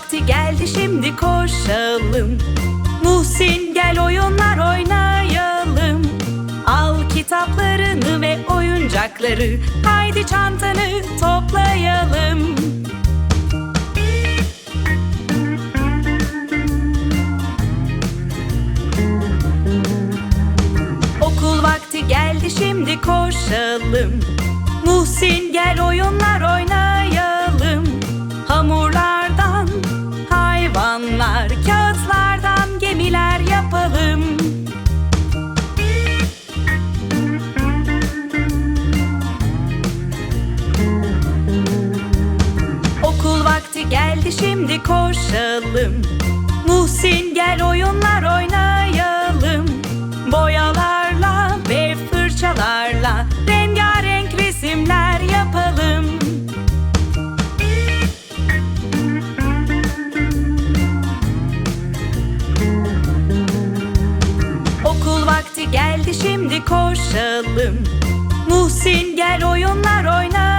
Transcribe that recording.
vakti geldi şimdi koşalım. Muhsin gel oyunlar oynayalım. Al kitaplarını ve oyuncakları Haydi çantanı toplayalım. Okul vakti geldi şimdi koşalım. Muhsin gel oyunlar oynayalım geldi şimdi koşalım. Muhsin gel oyunlar oynayalım. Boyalarla ve fırçalarla Rengarenk resimler yapalım. Okul vakti geldi şimdi koşalım. Muhsin gel oyunlar oynayalım